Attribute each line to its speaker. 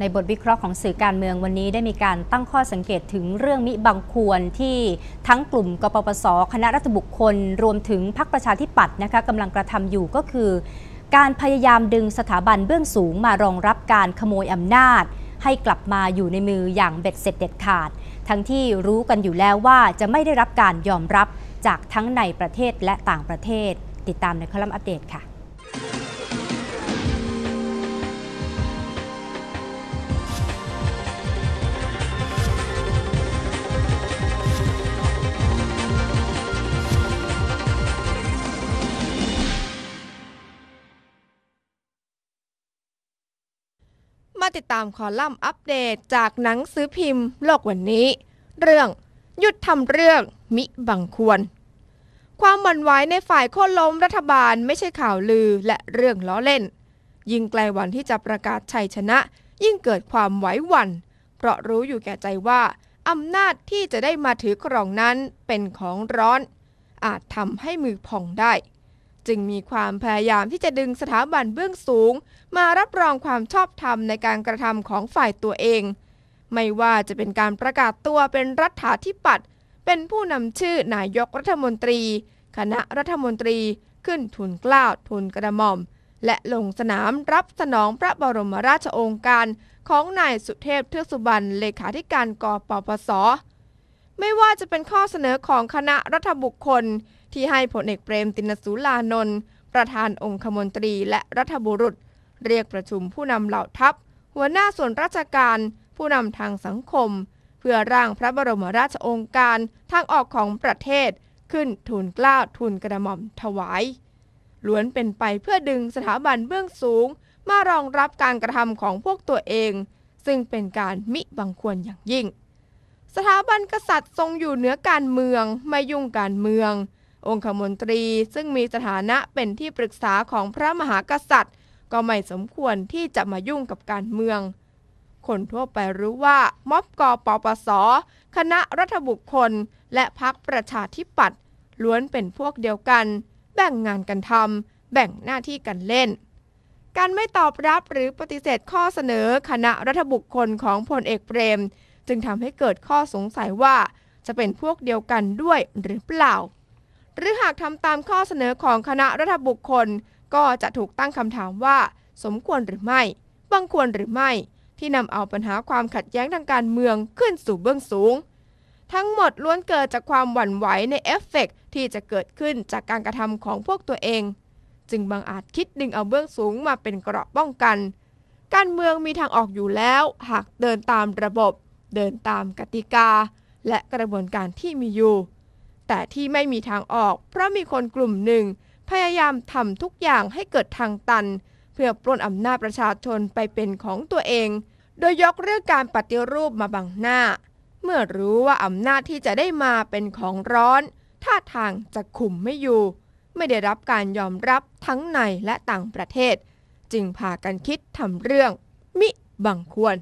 Speaker 1: ในบทวิเคราะห์ของสื่อการเมืองวันนี้ได้มีการตั้งข้อสังเกตถึงเรื่องมิบังควรที่ทั้งกลุ่มกปปส คณะรัฐบุคคล รวมถึงพรรคประชาธิปัตย์นะคะกำลังกระทำอยู่ก็คือ การพยายามดึงสถาบันเบื้องสูงมารองรับการขโมยอำนาจ ให้กลับมาอยู่ในมืออย่างเบ็ดเสร็จเด็ดขาด ทั้งที่รู้กันอยู่แล้วว่าจะไม่ได้รับการยอมรับจากทั้งในประเทศและต่างประเทศ ติดตามในคอลัมน์อัปเดตค่ะ
Speaker 2: มาติดตามคอลัมน์อัปเดตจากหนังสือพิมพ์ โลกวันนี้ เรื่องหยุดทำเรื่องมิบังควร ความหวั่นไหวในฝ่ายโค่นล้มรัฐบาลไม่ใช่ข่าวลือและเรื่องล้อเล่น ยิ่งใกล้วันที่จะประกาศชัยชนะ ยิ่งเกิดความไหวหวัน่น เพราะรู้อยู่แก่ใจว่าอำนาจที่จะได้มาถือครองนั้นเป็นของร้อน อาจทำให้มือพองได้ จึงมีความพยายามที่จะดึงสถาบันเบื้องสูง มารับรองความชอบธรรมในการกระทำของฝ่ายตัวเอง ไม่ว่าจะเป็นการประกาศตัวเป็นรัฐาธิปัตย์เป็นผู้นำชื่อนายกรัฐมนตรี คณะรัฐมนตรีขึ้นทุนกล้าวทุนกระหม่อม และลงสนามรับสนองพระบรมราชโองการของนายสุเทพเทือกสุบรรณเลขาธิการกปปสไม่ว่าจะเป็นข้อเสนอของคณะรัฐบุคคล ที่ให้ผลเอกเปรมตินสุลานนท์ประธานองคมนตรีและรัฐบุรุษ เรียกประชุมผู้นำเหล่าทัพ หัวหน้าส่วนราชการ ผู้นำทางสังคม เพื่อร่างพระบรมราชโองการทางออกของประเทศ ขึ้นทุนกล้าทุนกระหม่อมถวาย ล้วนเป็นไปเพื่อดึงสถาบันเบื้องสูง มารองรับการกระทำของพวกตัวเอง ซึ่งเป็นการมิบังควรอย่างยิ่ง สถาบันกษัตริย์ทรงอยู่เหนือการเมืองไม่ยุ่งการเมือง องคมนตรีซึ่งมีสถานะเป็นที่ปรึกษาของพระมหากษัตริย์ ก็ไม่สมควรที่จะมายุ่งกับการเมือง คนทั่วไปรู้ว่าม็อบกปปส คณะรัฐบุคคล และพรรคประชาธิปัตย์ล้วนเป็นพวกเดียวกัน แบ่งงานกันทำแบ่งหน้าที่กันเล่น การไม่ตอบรับหรือปฏิเสธข้อเสนอคณะรัฐบุคคลของพลเอกเปรม จึงทำให้เกิดข้อสงสัยว่าจะเป็นพวกเดียวกันด้วยหรือเปล่า หรือหากทำตามข้อเสนอของคณะรัฐบุคคล ก็จะถูกตั้งคำถามว่า สมควรหรือไม่ บังควรหรือไม่ ที่นำเอาปัญหาความขัดแย้งทางการเมืองขึ้นสู่เบื้องสูง ทั้งหมดล้วนเกิดจากความหวั่นไหวในเอฟเฟกที่จะเกิดขึ้นจากการกระทำของพวกตัวเอง จึงบางอาจคิดดึงเอาเบื้องสูงมาเป็นเกราะป้องกัน การเมืองมีทางออกอยู่แล้ว หากเดินตามระบบ เดินตามกติกา และกระบวนการที่มีอยู่ แต่ที่ไม่มีทางออก เพราะมีคนกลุ่มหนึ่ง พยายามทำทุกอย่างให้เกิดทางตัน เพื่อปล้นอำนาจประชาชนไปเป็นของตัวเอง โดยยกเรื่องการปฏิรูปมาบังหน้า เมื่อรู้ว่าอำนาจที่จะได้มาเป็นของร้อน ท่าทางจะคุมไม่อยู่ ไม่ได้รับการยอมรับทั้งในและต่างประเทศ จึงพากันคิดทำเรื่องมิบังควร